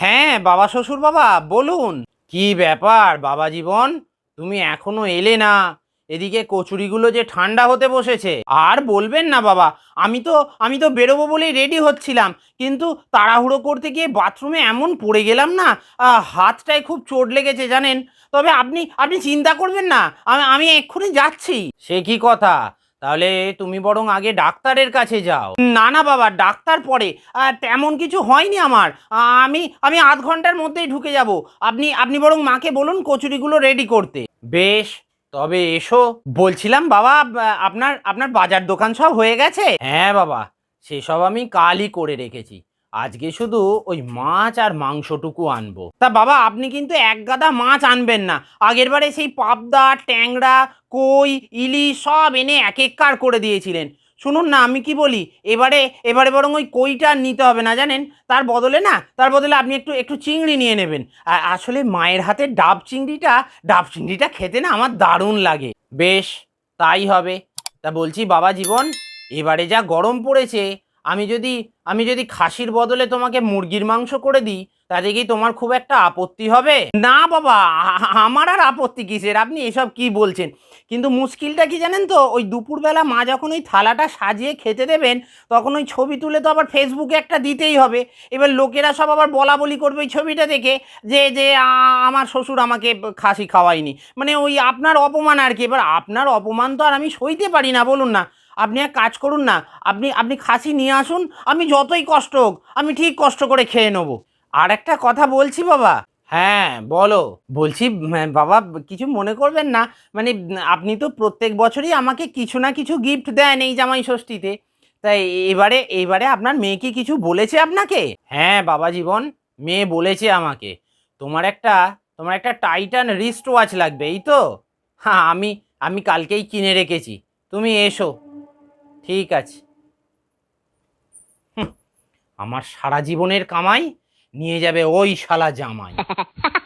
হ্যাঁ বাবা শ্বশুর বাবা বলুন। কি ব্যাপার, বাবা জীবন? তুমি এখনও এলে না। এদিকে কচুরিগুলো যে ঠান্ডা হতে বসেছে। আর বলবেন না, বাবা, আমি তো আমি তো বেরোবো বলেই রেডি হচ্ছিলাম। কিন্তু তাড়াহুড়ো করতে গিয়ে বাথরুমে এমন পড়ে গেলাম না। হাতটায় খুব চোট লেগেছে, জানেন। তবে আপনি আপনি চিন্তা করবেন না। আমি আমি এক্ষুনি যাচ্ছি। সে কি কথা? তাহলে তুমি বরং আগে ডাক্তারের কাছে যাও। না না বাবা, ডাক্তার পরে তেমন কিছু হয়নি আমার। আমি আমি আধ ঘণ্টার মধ্যেই ঢুকে যাব। আপনি আপনি বরং মাকে বলুন কচুরিগুলো রেডি করতে। বেশ, তবে এসো। বলছিলাম বাবা আপনার আপনার বাজার দোকান সব হয়ে গেছে? হ্যাঁ বাবা, সেসব আমি কালই করে রেখেছি। আজকে শুধু ওই মাছ আর মাংসটুকু আনব। তা বাবা, আপনি কিন্তু এক গাদা মাছ আনবেন না। আগেরবারে সেই পাবদা, ট্যাংরা, কই, ইলিশ সব এনে এক এককার করে দিয়েছিলেন। শুনুন না, আমি কি বলি? এবারে এবারে বরং ওই কইটা আর নিতে হবে না, জানেন? তার বদলে না, তার বদলে আপনি একটু একটু চিংড়ি নিয়ে নেবেন। আ- আসলে মায়ের হাতে ডাব চিংড়িটা ডাব চিংড়িটা খেতে না আমার দারুণ লাগে। বেশ, তাই হবে। তা বলছি বাবা, জীবন, এবারে যা গরম পড়েছে আমি যদি আমি যদি খাসির বদলে তোমাকে মুরগির মাংস করে দিই, তাতে কি তোমার খুব একটা আপত্তি হবে? না বাবা, আমার আর আপত্তি কিসের? আপনি এসব কি বলছেন? কিন্তু মুশকিলটা কি জানেন তো? ওই দুপুরবেলা মা যখন ওই থালাটা সাজিয়ে খেতে দেবেন, তখন ওই ছবি তুলে তো আবার ফেসবুকে একটা দিতেই হবে। এবার লোকেরা সব আবার বলা বলি করবে ওই ছবিটা দেখে যে যে আমার শ্বশুর আমাকে খাসি খাওয়ায়নি। মানে ওই আপনার অপমান আর কি। এবার আপনার অপমান তো আর আমি সইতে পারি না, বলুন না। আপনি এক কাজ করুন না, আপনি আপনি খাসি নিয়ে আসুন, আমি যতই কষ্ট হোক, আমি ঠিক কষ্ট করে খেয়ে নেব। আর একটা কথা বলছি বাবা। হ্যাঁ বলো। বলছি বাবা, কিছু মনে করবেন না। মানে আপনি তো প্রত্যেক বছরই আমাকে কিছু না কিছু গিফট দেন এই জামাই ষষ্ঠীতে। তাই এবারে এবারে আপনার মেয়ে কি কিছু বলেছে আপনাকে? হ্যাঁ বাবা জীবন, মেয়ে বলেছে আমাকে। তোমার একটা তোমার একটা টাইটান রিস্ট ওয়াচ লাগবে, এই তো? হ্যাঁ আমি আমি কালকেই কিনে রেখেছি। তুমি এসো। ঠিক আছে। আমার সারা জীবনের কামাই নিয়ে যাবে ওই শালা জামাই।